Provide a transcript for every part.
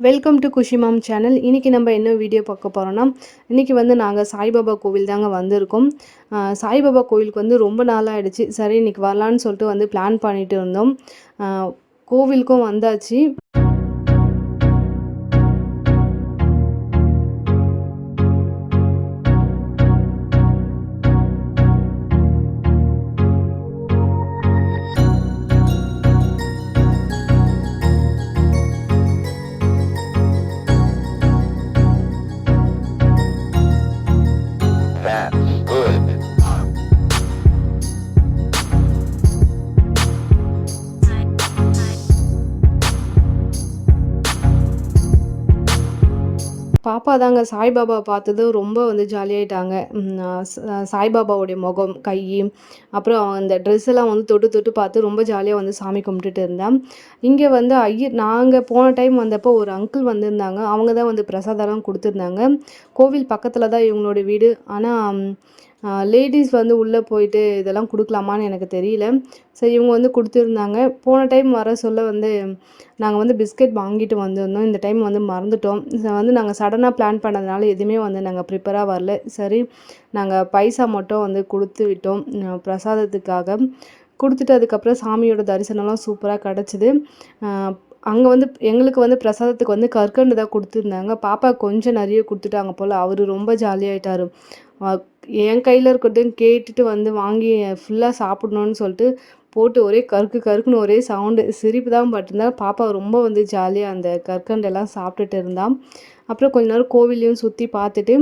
Welcome to குஷிமாம் channel இன்றைக்கி நம்ம என்ன வீடியோ பார்க்க போகிறோன்னா இன்றைக்கி வந்து நாங்கள் சாய்பாபா கோவில் தாங்க வந்திருக்கோம். சாய்பாபா கோவிலுக்கு வந்து ரொம்ப நாளாக ஆகிடுச்சு சரி இன்றைக்கி வரலான்னு சொல்லிட்டு வந்து பிளான் பண்ணிட்டு இருந்தோம். கோவிலுக்கும் வந்தாச்சு. அப்போ தாங்க சாய்பாபா பார்த்தது ரொம்ப வந்து ஜாலியாயிட்டாங்க. சாய்பாபாவுடைய முகம் கை அப்புறம் அந்த ட்ரெஸ் எல்லாம் வந்து தொட்டு தொட்டு பார்த்து ரொம்ப ஜாலியாக வந்து சாமி கும்பிட்டுட்டு இருந்தேன். இங்கே வந்து ஐயர் நாங்கள் போன டைம் வந்தப்போ ஒரு அங்கிள் வந்திருந்தாங்க. அவங்க தான் வந்து பிரசாதம்லாம் கொடுத்துருந்தாங்க. கோவில் பக்கத்தில் தான் இவங்களோட வீடு. ஆனால் லேடிஸ் வந்து உள்ளே போயிட்டு இதெல்லாம் கொடுக்கலாமான்னு எனக்கு தெரியல. சரி இவங்க வந்து கொடுத்துருந்தாங்க. போன டைம் வர சொல்ல வந்து நாங்கள் வந்து பிஸ்கெட் வாங்கிட்டு வந்திருந்தோம். இந்த டைம் வந்து மறந்துட்டோம். வந்து நாங்கள் சடனாக பிளான் பண்ணதுனால எதுவுமே வந்து நாங்கள் ப்ரிப்பராக வரல. சரி நாங்கள் பைசா மட்டும் வந்து கொடுத்து விட்டோம். பிரசாதத்துக்காக. கொடுத்துட்டு அதுக்கப்புறம் சாமியோட தரிசனம்லாம் சூப்பராக கிடச்சிது. அங்கே வந்து எங்களுக்கு வந்து பிரசாதத்துக்கு வந்து கற்கண்டு தான் கொடுத்துருந்தாங்க. பாப்பா கொஞ்சம் நிறைய கொடுத்துட்டாங்க போல். அவர் ரொம்ப ஜாலியாயிட்டாரு என் கையில் இருக்கட்டும் கேட்டுட்டு வந்து வாங்கி ஃபுல்லாக சாப்பிடணும்னு சொல்லிட்டு போட்டு ஒரே கருக்கு கருக்குன்னு ஒரே சவுண்டு சிரிப்பு தான் பட்டிருந்தா. பாப்பா ரொம்ப வந்து ஜாலியாக அந்த கற்கண்டெல்லாம் சாப்பிட்டுட்டு இருந்தான் அப்புறம் கொஞ்ச நேரம் கோவிலையும் சுற்றி பார்த்துட்டு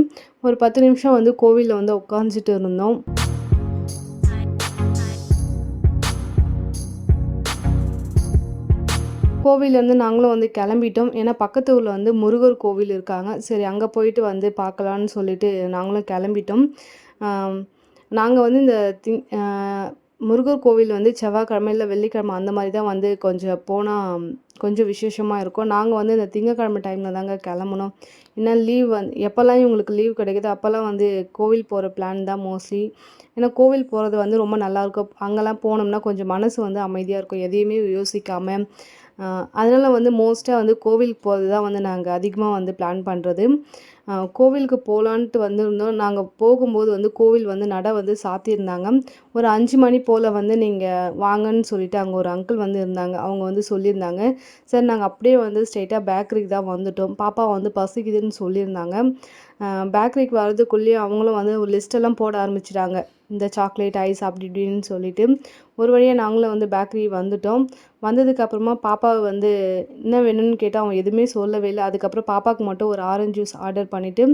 ஒரு பத்து நிமிஷம் வந்து கோவிலில் வந்து உட்காந்துட்டு இருந்தோம். கோவிலேருந்து நாங்களும் வந்து கிளம்பிட்டோம். ஏன்னா பக்கத்து ஊரில் வந்து முருகர் கோவில் இருக்காங்க. சரி அங்கே போயிட்டு வந்து பார்க்கலான்னு சொல்லிட்டு நாங்களும் கிளம்பிட்டோம். நாங்கள் வந்து இந்த திங் முருகர் கோவில் வந்து செவ்வாய்க்கிழமை இல்லை வெள்ளிக்கிழமை அந்த மாதிரி தான் வந்து கொஞ்சம் போனால் கொஞ்சம் விசேஷமாக இருக்கும். நாங்கள் வந்து இந்த திங்கக்கிழமை டைமில் தாங்க கிளம்புனோம். ஏன்னா லீவ் வந்து எப்போல்லாம் இவங்களுக்கு லீவ் கிடைக்குது அப்போல்லாம் வந்து கோவில் போகிற பிளான் தான் மோஸ்ட்லி ஏன்னா கோவில் போகிறது வந்து ரொம்ப நல்லாயிருக்கும் அங்கெல்லாம் போனோம்னா கொஞ்சம் மனசு வந்து அமைதியாக இருக்கும். எதையுமே யோசிக்காமல் அதனால் வந்து மோஸ்ட்டாக வந்து கோவிலுக்கு போகிறது தான் வந்து நாங்கள் அதிகமாக வந்து பிளான் பண்ணுறது கோவிலுக்கு போகலான்ட்டு வந்திருந்தோம். நாங்கள் போகும்போது வந்து கோவில் வந்து நட வந்து சாத்தியிருந்தாங்க. ஒரு அஞ்சு மணி போல் வந்து நீங்கள் வாங்கன்னு சொல்லிட்டு அங்கே ஒரு அங்கிள் வந்து இருந்தாங்க. அவங்க வந்து சொல்லியிருந்தாங்க. சார் நாங்கள் அப்படியே வந்து ஸ்ட்ரெயிட்டாக பேக்கரிக்கு தான் வந்துட்டோம். பாப்பா வந்து பசிக்குதுன்னு சொல்லியிருந்தாங்க. பேக்கரிக்கு வர்றதுக்குள்ளேயே அவங்களும் வந்து ஒரு லிஸ்ட்டெல்லாம் போட ஆரம்பிச்சிட்டாங்க. இந்த சாக்லேட் ஐஸ் அப்படி இப்படின்னு சொல்லிட்டு. ஒரு வழியாக நாங்களும் வந்து பேக்கரி வந்துட்டோம். வந்ததுக்கப்புறமா பாப்பாவை வந்து என்ன வேணும்னு கேட்டால் அவன் எதுவுமே சொல்லவே இல்லை. அதுக்கப்புறம் பாப்பாவுக்கு மட்டும் ஒரு ஆரஞ்சு ஜூஸ் ஆர்டர் பண்ணி பண்ணிவிட்டு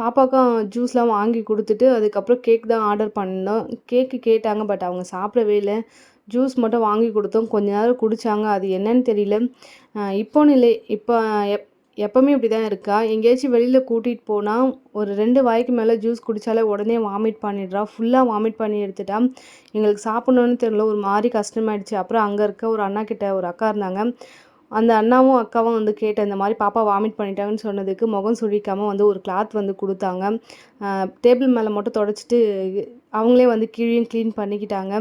பாப்பாவுக்கும் ஜூஸ்லாம் வாங்கி கொடுத்துட்டு அதுக்கப்புறம் கேக் தான் ஆர்டர் பண்ணோம். கேக்கு கேட்டாங்க பட் அவங்க சாப்பிடவே இல்லை. ஜூஸ் மட்டும் வாங்கி கொடுத்தோம். கொஞ்ச நேரம் குடித்தாங்க அது என்னன்னு தெரியல. இப்போன்னு இல்லை. இப்போ எப் எப்போவுமே இப்படி தான் இருக்கா? எங்கேயாச்சும் வெளியில் கூட்டிகிட்டு போனால் ஒரு ரெண்டு வாய்க்கு மேலே ஜூஸ் குடித்தாலே உடனே வாமிட் பண்ணிடுறா. ஃபுல்லாக வாமிட் பண்ணி எடுத்துட்டா. எங்களுக்கு சாப்பிட்ணுன்னு தெரியல. ஒரு மாதிரி கஷ்டமாயிடுச்சு. அப்புறம் அங்கே இருக்க ஒரு அண்ணா கிட்ட ஒரு அக்கா இருந்தாங்க. அந்த அண்ணாவும் அக்காவும் வந்து கேட்டேன் இந்த மாதிரி பாப்பா வாமிட் பண்ணிட்டாங்கன்னு சொன்னதுக்கு முகம் சுழிக்காமல் வந்து ஒரு கிளாத் வந்து கொடுத்தாங்க. டேபிள் மேலே மட்டும் தொடச்சிட்டு அவங்களே வந்து கீழேயும் க்ளீன் பண்ணிக்கிட்டாங்க.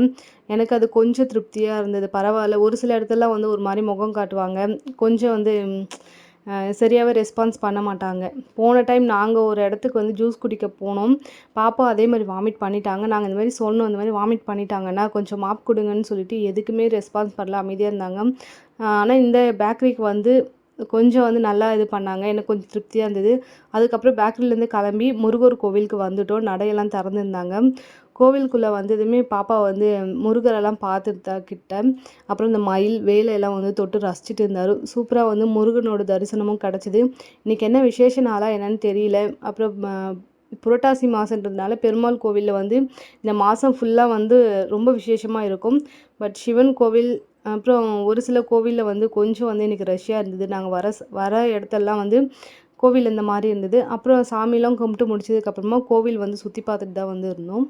எனக்கு அது கொஞ்சம் திருப்தியாக இருந்தது. பரவாயில்ல. ஒரு சில இடத்துல வந்து ஒரு மாதிரி முகம் காட்டுவாங்க. கொஞ்சம் வந்து சரியாகவே ரெஸ்பான்ஸ் பண்ண மாட்டாங்க. போன டைம் நாங்கள் ஒரு இடத்துக்கு வந்து ஜூஸ் குடிக்க போனோம். பாப்பா அதே மாதிரி வாமிட் பண்ணிட்டாங்க. நாங்கள் இந்த மாதிரி சொன்னோம் இந்த மாதிரி வாமிட் பண்ணிட்டாங்கன்னா கொஞ்சம் மாப் கொடுங்கன்னு சொல்லிட்டு எதுக்குமே ரெஸ்பான்ஸ் பண்ணல. அமைதியாக இருந்தாங்க. ஆனால் இந்த பேக்கரிக்கு வந்து கொஞ்சம் வந்து நல்லா இது பண்ணாங்க. எனக்கு கொஞ்சம் திருப்தியாக இருந்தது. அதுக்கப்புறம் பேக்கரிலேருந்து கிளம்பி முருகர் கோவிலுக்கு வந்துட்டோம். நடையெல்லாம் திறந்துருந்தாங்க. கோவிலுக்குள்ளே வந்ததுமே பாப்பா வந்து முருகரெல்லாம் பார்த்துருந்தா கிட்ட. அப்புறம் இந்த மயில் வேலையெல்லாம் வந்து தொட்டு ரசிச்சுட்டு இருந்தார். சூப்பராக வந்து முருகனோட தரிசனமும் கிடச்சிது. இன்றைக்கி என்ன விசேஷ நாளாக என்னன்னு தெரியல. அப்புறம் புரட்டாசி மாதன்றதுனால பெருமாள் கோவிலில் வந்து இந்த மாதம் ஃபுல்லாக வந்து ரொம்ப விசேஷமாக இருக்கும். பட் சிவன் கோவில் அப்புறம் ஒரு சில கோவிலில் வந்து கொஞ்சம் வந்து இன்றைக்கி ரஷ்யாக இருந்தது. நாங்கள் வர வர இடத்தெல்லாம் வந்து கோவில் இந்த மாதிரி இருந்தது. அப்புறம் சாமிலாம் கும்பிட்டு முடிச்சதுக்கப்புறமா கோவில் வந்து சுற்றி பார்த்துட்டு தான் வந்து இருந்தோம்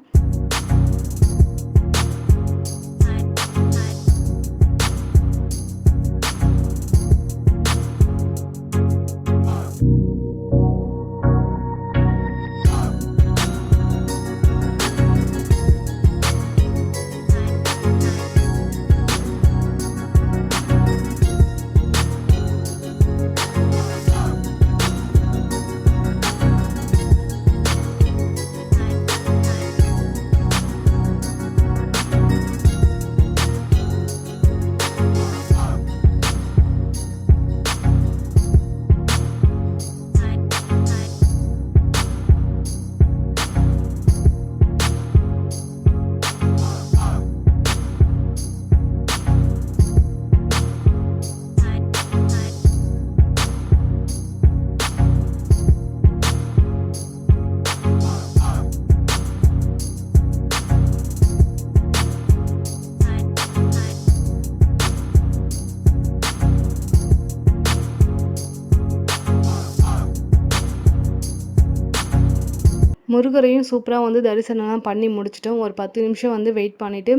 முருகரையும் சூப்பராக வந்து தரிசனம்லாம் பண்ணி முடிச்சிட்டோம். ஒரு பத்து நிமிஷம் வந்து வெயிட் பண்ணிவிட்டு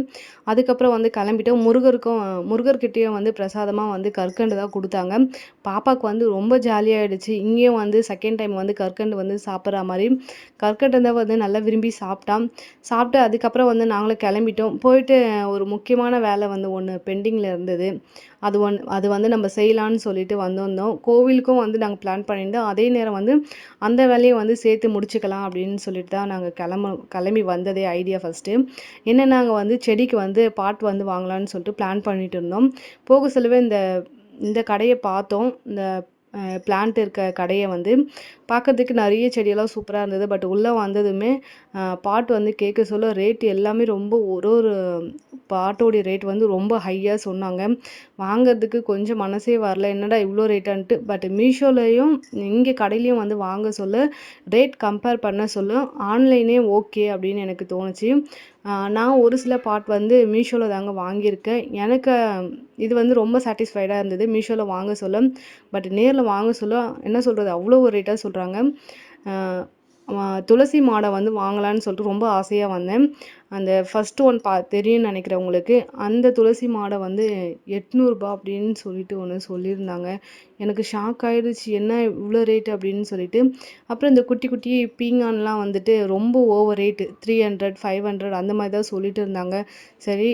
அதுக்கப்புறம் வந்து கிளம்பிட்டோம். முருகருக்கும் முருகர்கிட்டேயும் வந்து பிரசாதமாக வந்து கற்கண்டு தான் கொடுத்தாங்க. பாப்பாவுக்கு வந்து ரொம்ப ஜாலியாகிடுச்சு இங்கேயும் வந்து செகண்ட் டைம் வந்து கற்கண்டு வந்து சாப்பிட்ற மாதிரி. கற்கண்டு தான் வந்து நல்லா விரும்பி சாப்பிட்டான். சாப்பிட்டு அதுக்கப்புறம் வந்து நாங்களும் கிளம்பிட்டோம். போயிட்டு ஒரு முக்கியமான வேலை வந்து ஒன்று பெண்டிங்கில் இருந்தது. அது ஒன் அது வந்து நம்ம செய்யலான்னு சொல்லிட்டு வந்திருந்தோம். கோவிலுக்கும் வந்து நாங்கள் பிளான் பண்ணியிருந்தோம். அதே நேரம் வந்து அந்த வேலையை வந்து சேர்த்து முடிச்சுக்கலாம் அப்படின்னு சொல்லிட்டு தான் நாங்கள் கிளம்ப கிளம்பி வந்ததே ஐடியா ஃபஸ்ட்டு என்ன நாங்கள் வந்து செடிக்கு வந்து பாட் வந்து வாங்கலான்னு சொல்லிட்டு பிளான் பண்ணிட்டு இருந்தோம். போக சொல்லவே இந்த இந்த கடையை பார்த்தோம். இந்த பிளான்ட் இருக்க கடையை வந்து பார்க்கறதுக்கு நிறைய செடியெல்லாம் சூப்பராக இருந்தது. பட் உள்ளே வந்ததுமே பாட்டு வந்து கேட்க சொல்ல ரேட் எல்லாமே ரொம்ப ஒரு ஒரு பாட்டோடைய ரேட் வந்து ரொம்ப ஹையாக சொன்னாங்க. வாங்கிறதுக்கு கொஞ்சம் மனசே வரல. என்னடா இவ்வளோ ரேட்டான்ட்டு பட் மீஷோலையும் இங்கே கடையிலையும் வந்து வாங்க சொல்ல ரேட் கம்பேர் பண்ண சொல்ல ஆன்லைனே ஓகே அப்படின்னு எனக்கு தோணுச்சு. நான் ஒரு சில பாட் வந்து மீஷோவில் தாங்க வாங்கியிருக்கேன். எனக்கு இது வந்து ரொம்ப சாட்டிஸ்ஃபைடாக இருந்தது. மீஷோவில் வாங்க சொல்ல. பட் நேரில் வாங்க சொல்ல என்ன சொல்கிறது அவ்வளோ ஒரு ரேட்டாக சொல்கிறாங்க துளசி மாடை வந்து வாங்கலான்னு சொல்லிட்டு ரொம்ப ஆசையாக வந்தேன். அந்த ஃபஸ்ட்டு ஒன் பா தெரியும்னு நினைக்கிறவங்களுக்கு அந்த துளசி மாடை வந்து எட்நூறுபா அப்படின்னு சொல்லிட்டு ஒன்று சொல்லியிருந்தாங்க. எனக்கு ஷாக் ஆகிடுச்சு என்ன இவ்வளோ ரேட்டு அப்படின்னு சொல்லிட்டு. அப்புறம் இந்த குட்டி குட்டி பீங்கான்லாம் வந்துட்டு ரொம்ப over rate three hundred five hundred அந்த மாதிரி தான் சொல்லிட்டு இருந்தாங்க. சரி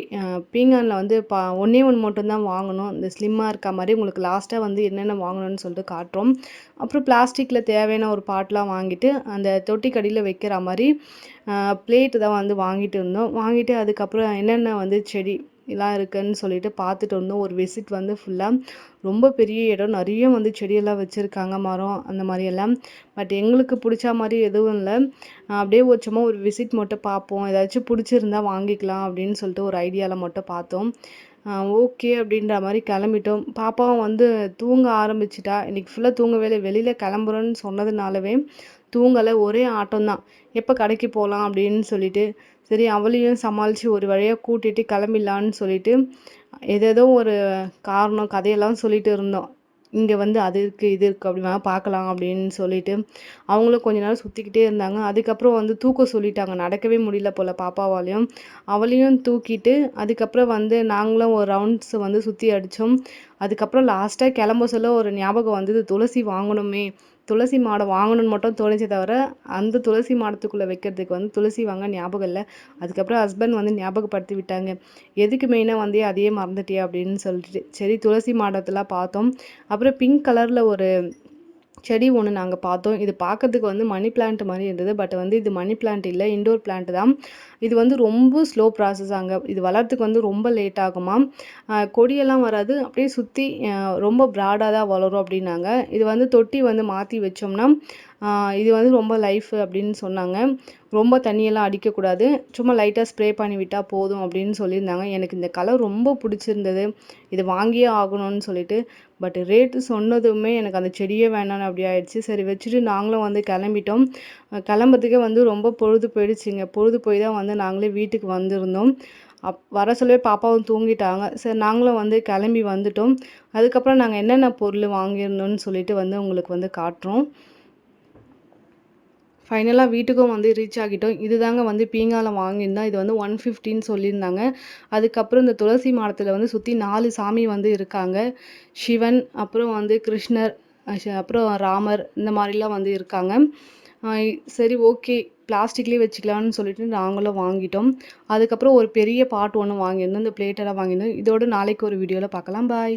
பீங்கானில் வந்து பா ஒன்றே ஒன்று மட்டும்தான் வாங்கணும். இந்த ஸ்லிம்மாக இருக்க மாதிரி உங்களுக்கு லாஸ்ட்டாக வந்து என்னென்ன வாங்கணும்னு சொல்லிட்டு காட்டுறோம். அப்புறம் பிளாஸ்டிக்கில் தேவையான ஒரு பாட்டெலாம் வாங்கிட்டு அந்த தொட்டி கடியில் வைக்கிற மாதிரி பிளேட்டு தான் வந்து வாங்கிட்டு இருந்தோம். வாங்கிட்டு அதுக்கப்புறம் என்னென்ன வந்து செடி எல்லாம் இருக்குதுன்னு சொல்லிட்டு பார்த்துட்டு வந்தோம். ஒரு விசிட் வந்து ஃபுல்லாக ரொம்ப பெரிய இடம். நிறைய வந்து செடியெல்லாம் வச்சுருக்காங்க மரம் அந்த மாதிரியெல்லாம் பட் எங்களுக்கு பிடிச்ச மாதிரி எதுவும் இல்லை. அப்படியே ஒரு சும்மா ஒரு விசிட் மட்டும் பார்ப்போம். ஏதாச்சும் பிடிச்சிருந்தா வாங்கிக்கலாம் அப்படின்னு சொல்லிட்டு ஒரு ஐடியாவில் மட்டும் பார்த்தோம். ஓகே அப்படின்ற மாதிரி கிளம்பிட்டோம். பாப்பாவும் வந்து தூங்க ஆரம்பிச்சிட்டா. இன்றைக்கி ஃபுல்லாக தூங்கவே இல்லை. வெளியில் கிளம்புறோன்னு சொன்னதுனாலவே தூங்கலை ஒரே ஆட்டம் தான் எப்போ கடைக்கு போகலாம் அப்படின்னு சொல்லிட்டு சரி அவளையும் சமாளித்து ஒரு வழியாக கூட்டிகிட்டு கிளம்பிடலான்னு சொல்லிட்டு ஏதேதோ ஒரு காரணம் கதையெல்லாம் சொல்லிட்டு இருந்தோம். இங்கே வந்து அது இருக்குது இது இருக்குது அப்படி வேணால் பார்க்கலாம் அப்படின்னு சொல்லிட்டு அவங்களும் கொஞ்ச நேரம் சுற்றிக்கிட்டே இருந்தாங்க. அதுக்கப்புறம் வந்து தூக்க சொல்லிட்டாங்க. நடக்கவே முடியல போல் பாப்பாவாலையும். அவளையும் தூக்கிட்டு அதுக்கப்புறம் வந்து நாங்களும் ஒரு ரவுண்ட்ஸ் வந்து சுற்றி அடித்தோம் அதுக்கப்புறம் லாஸ்ட்டாக கிளம்ப சொல்ல ஒரு ஞாபகம் வந்தது. துளசி வாங்கணுமே துளசி மாடை வாங்கணும்னு மட்டும் தோணுச்சே தவிர அந்த துளசி மாடத்துக்குள்ளே வைக்கிறதுக்கு வந்து துளசி வாங்க ஞாபகம் இல்லை. அதுக்கப்புறம் ஹஸ்பண்ட் வந்து ஞாபகப்படுத்தி விட்டாங்க. எதுக்கு மெயினாக வந்து அதையே மறந்துட்டியா? அப்படின்னு சொல்லிட்டு. சரி துளசி மாடத்தெல்லாம் பார்த்தோம். அப்புறம் பிங்க் கலரில் ஒரு செடி ஒன்று நாங்கள் பார்த்தோம். இது பார்க்கறதுக்கு வந்து மணி பிளான்ட் மாதிரி இருந்தது. பட் வந்து இது மணி பிளான்ட் இல்லை இண்டோர் பிளான்ட் தான். இது வந்து ரொம்ப ஸ்லோ ப்ராசஸ் அங்கே இது வளர்றதுக்கு வந்து ரொம்ப லேட் ஆகுமா? கொடியெல்லாம் வராது. அப்படியே சுற்றி ரொம்ப ப்ராடாக தான் வளரும் அப்படின்னாங்க. இது வந்து தொட்டி வந்து மாற்றி வச்சோம்னா இது வந்து ரொம்ப லைஃப் அப்படின்னு சொன்னாங்க. ரொம்ப தண்ணியெல்லாம் அடிக்கக்கூடாது. சும்மா லைட்டாக ஸ்ப்ரே பண்ணி விட்டால் போதும் அப்படின்னு சொல்லியிருந்தாங்க. எனக்கு இந்த கலர் ரொம்ப பிடிச்சிருந்தது. இது வாங்கியே ஆகணும்னு சொல்லிட்டு. பட் ரேட்டு சொன்னதுமே எனக்கு அந்த செடியே வேணாம்னு அப்படி ஆயிடுச்சு. சரி வச்சுட்டு நாங்களும் வந்து கிளம்பிட்டோம். கிளம்புறதுக்கே வந்து ரொம்ப பொழுது போயிடுச்சுங்க. பொழுது போய் தான் வந்து நாங்களே வீட்டுக்கு வந்திருந்தோம். அப் வர சொல்லவே பாப்பாவும் தூங்கிட்டாங்க. சரி நாங்களும் வந்து கிளம்பி வந்துட்டோம். அதுக்கப்புறம் நாங்கள் என்னென்ன பொருள் வாங்கியிருந்தோம்னு சொல்லிட்டு வந்து உங்களுக்கு வந்து காட்டுறோம். ஃபைனலாக வீட்டுக்கும் வந்து ரீச் ஆகிட்டோம். இது தாங்க வந்து பீங்காலம் வாங்கியிருந்தோம். இது வந்து ஒன் ஃபிஃப்டின்னு சொல்லியிருந்தாங்க. அதுக்கப்புறம் இந்த துளசி மாடத்தில் வந்து சுற்றி நாலு சாமி வந்து இருக்காங்க. சிவன் அப்புறம் வந்து கிருஷ்ணர் அப்புறம் ராமர் இந்த மாதிரிலாம் வந்து இருக்காங்க. சரி ஓகே பிளாஸ்டிக்லேயே வச்சுக்கலான்னு சொல்லிட்டு நாங்களும் வாங்கிட்டோம். அதுக்கப்புறம் ஒரு பெரிய பாட் ஒன்று வாங்கியிருந்தோம். இந்த பிளேட்டெல்லாம் வாங்கியிருந்தோம். இதோட நாளைக்கு ஒரு வீடியோவில் பார்க்கலாம். பாய்